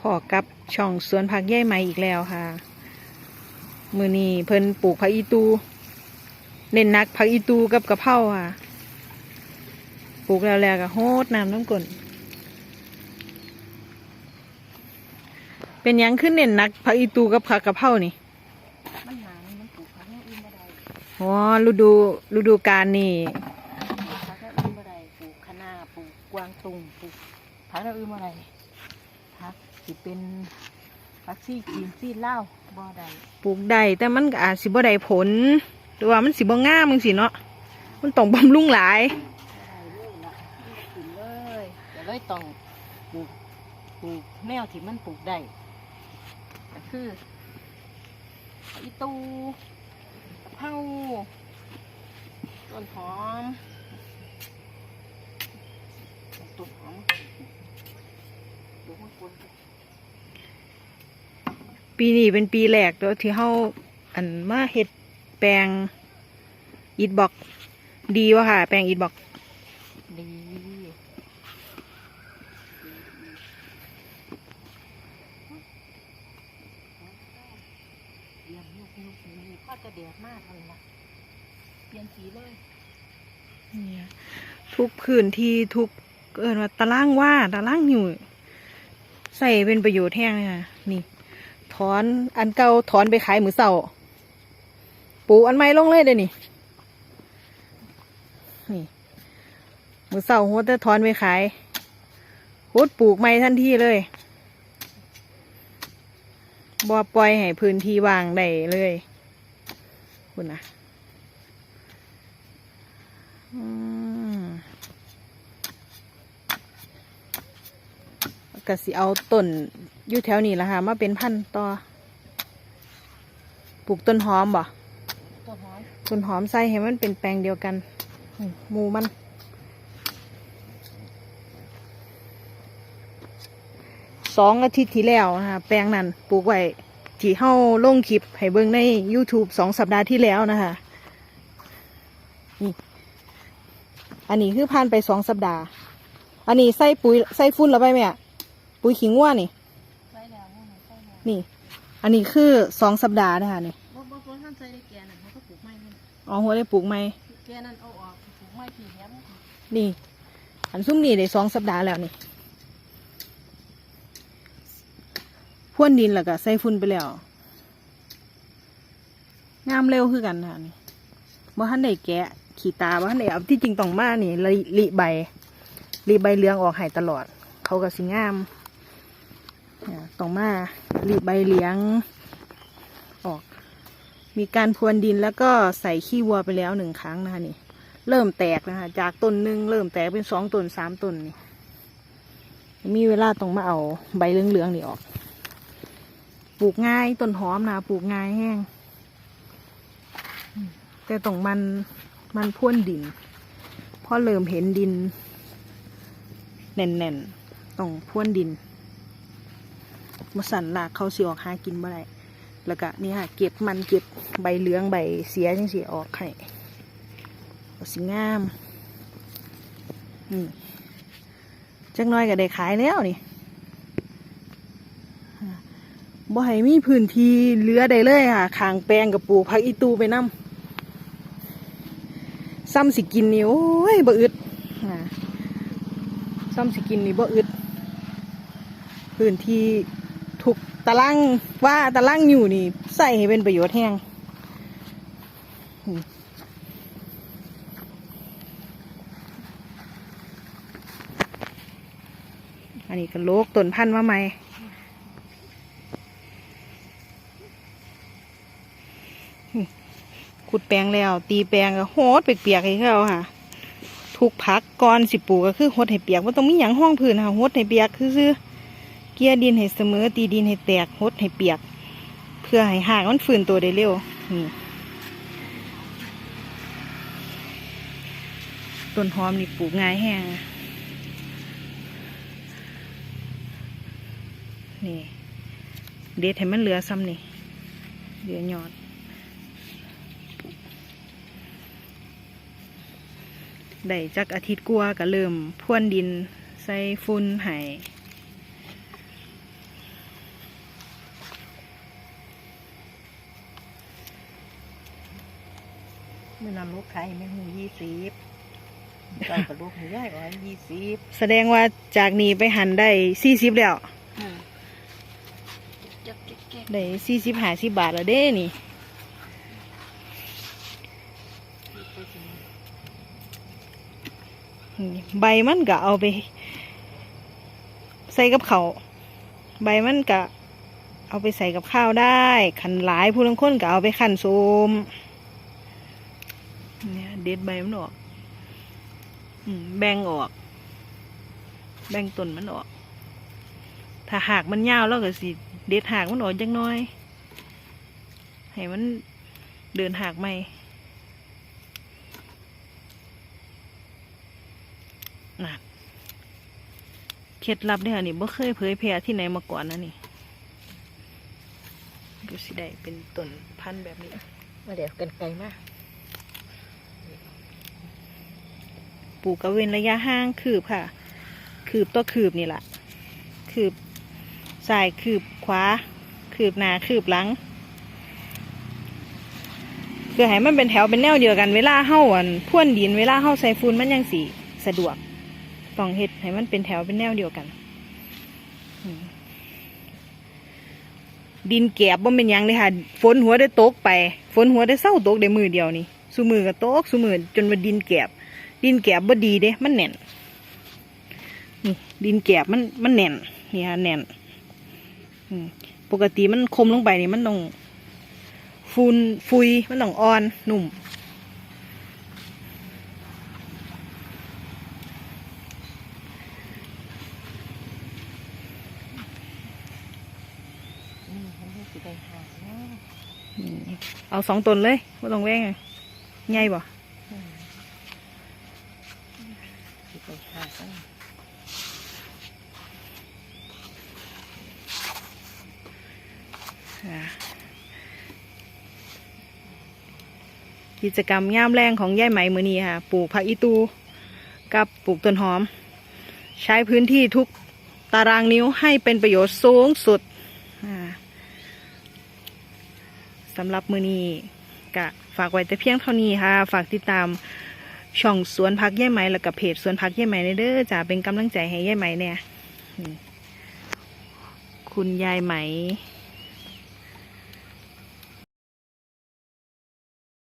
พอกับช่องสวนผักย่ไหมอีกแล้วค่ะ มือนี้เพิ่นปลูกผักอีตู เน้นนักผักอีตูกับกะเพราค่ะ ปลูกแล้วแล้วก็โฮดน้ำน้ำกลนเป็นยังขึ้นเน้นนักผักอีตูกับผักกะเพรานี่มันหนาวมันปลูกผักอย่างอื่นบ่ได้อ๋อฤดูฤดูกาลนี่ปลูกผักอื่นบ่ได้ปลูกคะน้าปลูกกวางตุงปลูกผักอื่นบ่ได้ผัก สิเป็นผักซี่จีนซี่ลาวบ่ได้ปลูกได้แต่มันก็อาจสิบ่ได้ผลหรือว่ามันสิบ่งามมึงสิเนาะมันต้องบำรุงหลาย บ่ได้เลยล่ะมันก็ขึ้นเลยก็เลยต้องปลูกปลูกแนวที่มันปลูกได้ก็คือผักอีตูกะเพราต้นหอมต้นหอมปลูกมันกวน ปีนี้เป็นปีแรกเด้อที่เฮาอันมาเฮ็ดแปลงอิฐบล็อกดีวะค่ะ แปลงอิฐบล็อกดีก็จะเดือดมากเลยล่ะเปลี่ยนสีเลยเนี่ยทุกพื้นที่ทุกเอินว่าตารางว่าตารางอยู่ ใส่เป็นประโยชน์แห้งเลยค่ะนี่ อน อันเก่าถอนไปขายมือเสาปลูกอันใหม่ลงเลยเด้อนี่นี่มือเสาหัวแต่ถอนไปขายพุดปลูกใหม่ทันทีเลยบ่ปล่อยให้พื้นที่ว่างได้เลยคุณนะอืม ก็สิเอาต้นอยู่แถวนี้ละค่ะมาเป็นพันธุ์ต่อ ปลูกต้นหอมบ่ตัวหอมต้นหอมใส่ให้มันเป็นแปลงเดียวกันอืมหมูมัน สองอาทิตย์ที่แล้วนะคะแปลงนั้นปลูกไว้ที่เฮาลงคลิปให้เบิ่งใน YouTube สองสัปดาห์ที่แล้วนะคะนี่อันนี้คือผ่านไปสองสัปดาห์ อันนี้ใส่ปุ๋ยใส่ฟุ้นแล้วไปไหมอะ ปุ๋ยขิงว่านี่ ใส่แล้วว่าใส่แล้วนี่ อันนี้คือสองสัปดาห์นะคะนี่บ่บ่บ่ท่านใส่ได้แกนั่นเขาก็ปลูกไม้นั่นอ๋อหัวได้ปลูกไหมแกนั่นเอาออกปลูกไม้ที่แหมนี่ อันซุ่มนี่ได้สองสัปดาห์แล้วนี่พ่วนดินแล้วก็ใส่ฟุ้นไปแล้วงามเร็วคือกันค่ะนี่บ่ทันได้แกะขี่ตาบ่ทันได้เอาที่จริงต้องมานี่ลิลิใบลิใบเหลืองออกให้ตลอด เขาก็สิงามเนี่ย ต้องมาลิใบเหลืองออก มีการพรวนดินแล้วก็ใส่ขี้วัวไปแล้วหนึ่งครั้งนะคะนี่ เริ่มแตกนะคะ จากต้นหนึ่งเริ่มแตกเป็นสองต้นสามต้นนี่ มีเวลาต้องมาเอาใบเหลืองๆนี่ออก ปลูกง่ายต้นหอมนะปลูกง่ายแห้ง แต่ต้องมันมันพ่วนดินเพราะเริ่มเห็นดิน แน่นๆต้องพ่วนดิน มาสั่นลากเขาเสิออกหากินบ่ได้แล้วก็นี่ค่ะเก็บมันเก็บใบเหลืองใบเสียจังสิออกให้สิงามนี่จักน้อยก็ได้ขายแล้วนี่บ่ให้มีพื้นที่เหลือได้เลยค่ะขางแปลงกับปลูกผักอีตูไปนำซ้ำสิกินนี่โอ้ยบ่อึดซ้ำสิกินนี่บ่อึดพื้นที่ ทุกตารางว่าตารางอยู่นี่ ใส่ให้เป็นประโยชน์แห้งอันนี้ก็โลกต้นพันธุ์มาใหมขุดแปลงแล้ว ตีแปลงก็โหดเปียกๆให้เขาค่ะทุกพักก่อนสิปลูกก็คือโหดให้เปียกว่าต้องมีอย่างห้องพื้นค่ะโหดให้เปียกคือคือ กลี่ยดินให้เสมอ ตีดินให้แตกโหดให้เปียก เพื่อให้หากมันฟื้นตัวได้เร็วนี่ต้นหอมนี่ปลูกง่ายแห้งนี่ เด็ดให้มันเหลือซ้ำนี่เหลือยอด ได้จักอาทิตย์กว่าก็เริ่มพ่วนดินใส่ฟุ้นให้ มือนั้นลูกขายแม่หูยี่สิบตอนกับลูกหูย่ายว่ายี่สิบแสดงว่าจากนี้ไปหันได้สี่สิบแล้วจักเก๊กได้สี่สิบห้าสิบบาทแล้วเด้นี่ใบมันก็เอาไป ใส่กับเขาวใบมันก็เอาไปใส่กับข้าวได้ ขันหลายผู้ลังคนก็เอาไปขันโซม เด็ดใบมันออกแบ่งออก แบ่งต้นมันออก ถ้าหากมันยาวแล้วก็สิ เด็ดหากมันออกจังน้อย ให้มันเดินหากไม่น่ะเคล็ดลับเนี่ยนี่บ่เคยเผยแพร่ที่ไหนมาก่อนนะนี่ดูสิได้เป็นต้นพันธุ์แบบนี้มาเดี๋ยวกันไกลมาก ปลูกกระเว้นระยะห่างคืบค่ะ คืบต่อคืบนี่แหละคืบซ้ายคืบขวา คืบหน้าคืบหลังเพื่อให้มันเป็นแถวเป็นแนวเดียวกันเวลาเฮ้าอันพ่วนดินเวลาเฮ้าใส่ฟูนมันยังสีสะดวกต้องเฮ็ดให้มันเป็นแถวเป็นแนวเดียวกัน ดินแกบบ่เป็นยังเลยค่ะฝนหัวได้ตกไปฝนหัวได้เศร้าตกได้มือเดียวนี่สุมือก็ตกสุมือจนว่าดินแกบ ดินแกบบ่ดีเด้ มันแน่น นี่ ดินแกบมันมันแน่น นี่ค่ะแน่นปกติมันคมลงไปนี่มันต้องฟูนฟุยมันต้องอ่อนนุ่ม เอาสองตนเลยไม่ต้องแว่งใหญ่บ่ อืมสิ ได้หากันอ่ากิจกรรมย่ามแรงของย่ายไหมมือนี้ค่ะ ปลูกผักอีตู กับปลูกต้นหอม ใช้พื้นที่ทุกตารางนิ้วให้เป็นประโยชน์สูงสุดสำหรับมือนี้กะฝากไว้แต่เพียงเท่านี้ค่ะ ฝากติดตาม ช่องสวนพักย่ไหมแล้วกับเพจสวนพักย่ไหมเด้อจะเป็นกำลังใจให้ย่ไหมเนี่ยคุณยายไหม